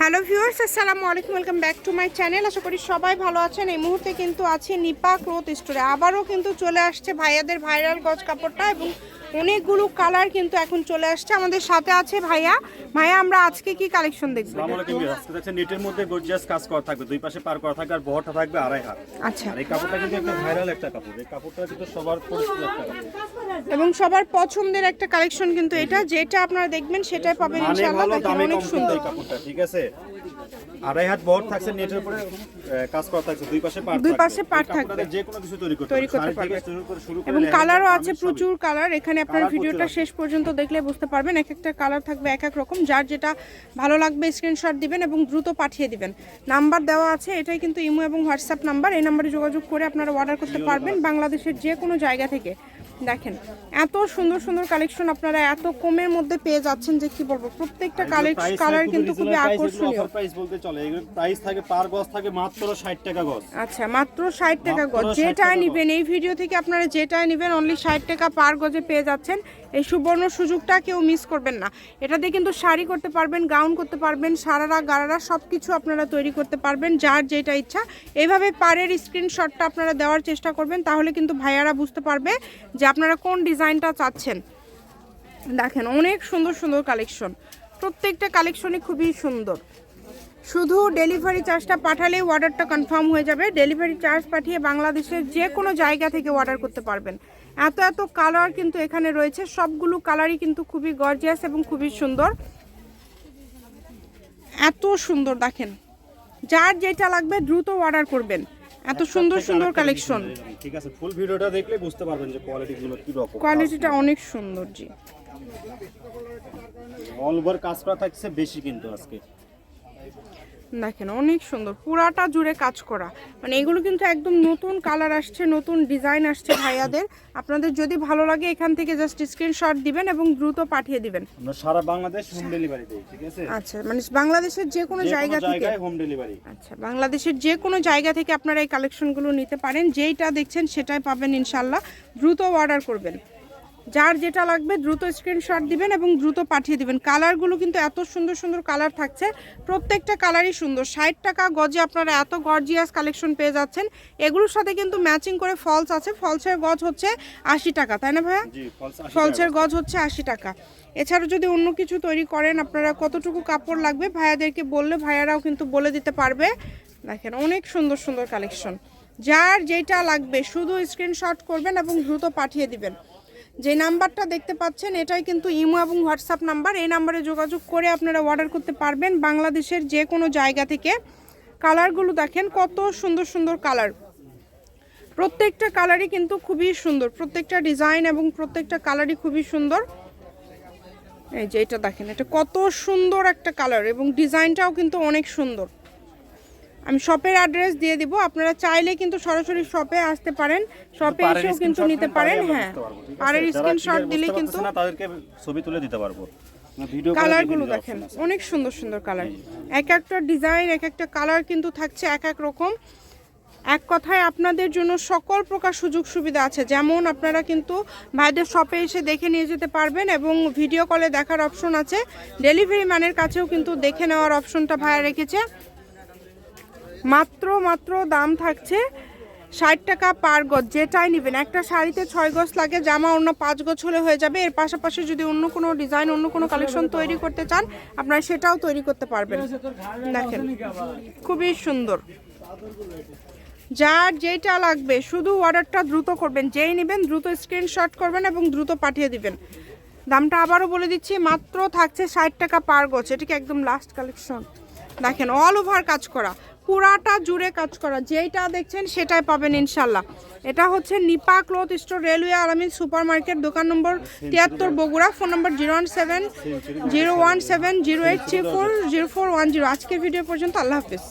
Hello viewers, আসসালামু আলাইকুম, welcome back to my channel. আশা করি সবাই ভালো আছেন। এই মুহূর্তে কিন্তু আছে নিপা ক্লোথ স্টোরে। আবারও কিন্তু চলে আসছে ভাইয়াদের ভাইরাল গজ কাপড়টা এবং অনেকগুলো কালার কিন্তু এখন চলে আসছে। আমাদের সাথে আছে ভাইয়া। ভাইয়া আমরা আজকে কি কালেকশন দেখব? আসসালামু আলাইকুম ভিউয়ার্স। দেখছেন নেটের মধ্যে গর্জিয়াস কাজ করা থাকবে। দুই পাশে পার করা থাকবে আর বহরটা থাকবে আড়াই হাত। আচ্ছা। আর এই কাপড়টা কিন্তু একটা ভাইরাল একটা কাপড়। এই কাপড়টা কিন্তু সবার পরিচিত একটা কাপড়। এবং সবার পছন্দের একটা কালেকশন কিন্তু এটা। যেটা আপনারা দেখবেন সেটাই পাবেন মানে ইনশাআল্লাহ। অনেক সুন্দর। কাপড়টা ঠিক আছে? আড়াই হাত বহর থাকছে নেটের উপরে কাজ করা থাকছে দুই পাশে পার দুই পাশে কাপড়টাতে থাকবে। যে কোনো কিছু তৈরি করতে তৈরি করতে শাড়ি পারবে। শুরু করে শুরু করে এবং কালারও আছে প্রচুর কালার এখানে আপনার ভিডিওটা শেষ পর্যন্ত দেখলে বুঝতে পারবেন। এক একটা কালার থাকবে এক এক রকম। যার যেটা ভালো লাগবে স্ক্রিনশট দিবেন এবং দ্রুত পাঠিয়ে দিবেন। নাম্বার দেওয়া আছে এটাই কিন্তু ইমো এবং হোয়াটসঅ্যাপ নাম্বার এই নাম্বারে যোগাযোগ করে আপনারা অর্ডার করতে পারবেন বাংলাদেশের যে কোনো জায়গা থেকে। দেখেন এত সুন্দর সুন্দর কালেকশন আপনারা এত কমের মধ্যে পেয়ে যাচ্ছেন যে কি বলব প্রত্যেকটা কালেকশন কালার কিন্তু খুবই আকর্ষণীয়। price বলতে চলে। এগুলো প্রাইস থাকে পার গজ থাকে মাত্র 60 টাকা গজ। আচ্ছা মাত্র ষাট টাকা গজ। যেটা নেবেন এই ভিডিও থেকে আপনারা যেটা নেবেন অনলি ষাট টাকা পার গজে পেয়ে যাচ্ছেন। এই সুবর্ণ সুযোগটা কেউ মিস করবেন না। এটা দিয়ে কিন্তু শাড়ি করতে পারবেন গাউন করতে পারবেন সারারা গারারা সব কিছু আপনারা তৈরি করতে পারবেন যার যেটা ইচ্ছা। এইভাবে পারের স্ক্রিনশটটা আপনারা দেওয়ার চেষ্টা করবেন তাহলে কিন্তু ভাইয়ারা বুঝতে পারবে যে আপনারা কোন ডিজাইনটা চাচ্ছেন? দেখেন, অনেক সুন্দর সুন্দর কালেকশন। প্রত্যেকটা কালেকশনই খুবই সুন্দর। শুধু ডেলিভারি চার্জটা পাঠালেই অর্ডারটা কনফার্ম হয়ে যাবে। ডেলিভারি চার্জ পাঠিয়ে বাংলাদেশের যে কোনো জায়গা থেকে অর্ডার করতে পারবেন। এত এত কালার কিন্তু এখানে রয়েছে। সবগুলো কালারই কিন্তু খুবই গর্জিয়াস এবং খুবই সুন্দর। এত সুন্দর, দেখেন। যার যেটা লাগবে দ্রুত অর্ডার করবেন। এত সুন্দর সুন্দর কালেকশন ঠিক আছে ফুল ভিডিওটা দেখলে বুঝতে পারবেন যে কোয়ালিটি গুলো কি রকম। কোয়ালিটিটা অনেক সুন্দর জি। অল ওভার কাজ করা থাকছে বেশি কিন্তু আজকে। দেখেন অনেক সুন্দর। পুরাটা জুড়ে কাজ করা। মানে এগুলো কিন্তু একদম নতুন কালার আসছে নতুন ডিজাইন আসছে ভাইয়াদের। আপনাদের যদি ভালো লাগে এখান থেকে জাস্ট স্ক্রিনশট দিবেন এবং দ্রুত পাঠিয়ে দিবেন। আমরা সারা বাংলাদেশ হোম ডেলিভারি দেই ঠিক আছে? আচ্ছা মানে বাংলাদেশের যে কোনো জায়গা থেকে হোম ডেলিভারি আচ্ছা বাংলাদেশের যে কোনো জায়গা থেকে আপনারা এই কালেকশনগুলো নিতে পারেন। যেইটা দেখছেন সেটাই পাবেন ইনশাল্লাহ দ্রুত অর্ডার করবেন। যার যেটা লাগবে দ্রুত স্ক্রিনশট দিবেন এবং দ্রুত পাঠিয়ে দিবেন। কালারগুলো কিন্তু এত সুন্দর সুন্দর কালার থাকছে। প্রত্যেকটা কালারই সুন্দর। ষাট টাকা গজে আপনারা এত গর্জিয়াস কালেকশন পেয়ে যাচ্ছেন। এগুলোর সাথে কিন্তু ম্যাচিং করে ফলস আছে। ফলসের গজ হচ্ছে আশি টাকা তাই না ভাইয়া? ফলসের গজ। হচ্ছে আশি টাকা। এছাড়া যদি অন্য কিছু তৈরি করেন আপনারা কতটুকু কাপড় লাগবে ভাইয়াদেরকে বললে ভাইয়ারাও কিন্তু বলে দিতে পারবে। দেখেন অনেক সুন্দর সুন্দর কালেকশন যার যেটা লাগবে শুধু স্ক্রিনশট করবেন এবং দ্রুত পাঠিয়ে দিবেন। যে নাম্বারটা দেখতে পাচ্ছেন, এটাই কিন্তু ইমো এবং হোয়াটসঅ্যাপ নাম্বার। এই নাম্বারে যোগাযোগ করে আপনারা অর্ডার করতে পারবেন বাংলাদেশের যে কোনো জায়গা থেকে। কালারগুলো দেখেন, কত সুন্দর সুন্দর কালার। প্রত্যেকটা কালারই কিন্তু খুবই সুন্দর। প্রত্যেকটা ডিজাইন এবং প্রত্যেকটা কালারই খুবই সুন্দর। এই যে এটা দেখেন, এটা কত সুন্দর একটা কালার এবং ডিজাইনটাও কিন্তু অনেক সুন্দর। আমি শপের অ্যাড্রেস দিয়ে দিব। আপনারা চাইলে কিন্তু সরাসরি শপে আসতে পারেন। শপে এসেও কিন্তু নিতে পারেন হ্যাঁ। পারের স্ক্রিনশট দিলে কিন্তু তাদেরকে ছবি তুলে দিতে পারব। কালারগুলো দেখেন অনেক সুন্দর সুন্দর কালার এক একটা ডিজাইন এক একটা কালার কিন্তু থাকছে এক এক রকম। এক কথায় আপনাদের জন্য সকল প্রকার সুযোগ সুবিধা আছে। যেমন আপনারা কিন্তু ভাইদের শপে এসে দেখে নিয়ে যেতে পারবেন এবং ভিডিও কলে দেখার অপশন আছে। ডেলিভারি ম্যানের কাছেও কিন্তু দেখে নেওয়ার অপশনটা ভাইয়া রেখেছে। মাত্র মাত্র দাম থাকছে ষাট টাকা পার গজ। যেটাই নেবেন, একটা শাড়িতে ছয় গজ লাগে, জামা অন্য পাঁচ গজ হলে হয়ে যাবে। এর পাশাপাশি যদি অন্য কোনো ডিজাইন, অন্য কোনো কালেকশন তৈরি করতে চান, আপনারা সেটাও তৈরি করতে পারবেন। দেখেন, খুবই সুন্দর। যার যেটা লাগবে, শুধু অর্ডারটা দ্রুত করবেন। যেই নেবেন, দ্রুত স্ক্রিনশট করবেন এবং দ্রুত পাঠিয়ে দিবেন। দামটা আবারও বলে দিচ্ছি, মাত্র থাকছে ষাট টাকা পার গজ। এটিকে একদম লাস্ট কালেকশন দেখেন অল ওভার কাজ করা। পুরাটা জুড়ে কাজ করা, যেইটা দেখছেন সেটাই পাবেন ইনশাল্লাহ। এটা হচ্ছে Nipa cloth store railway Alamin super market দোকান নম্বর তিয়াত্তর Bogura, phone number zero one seven zero one seven zero eight three four zero four one zero. আজকের ভিডিও পর্যন্ত আল্লাহ হাফিজ।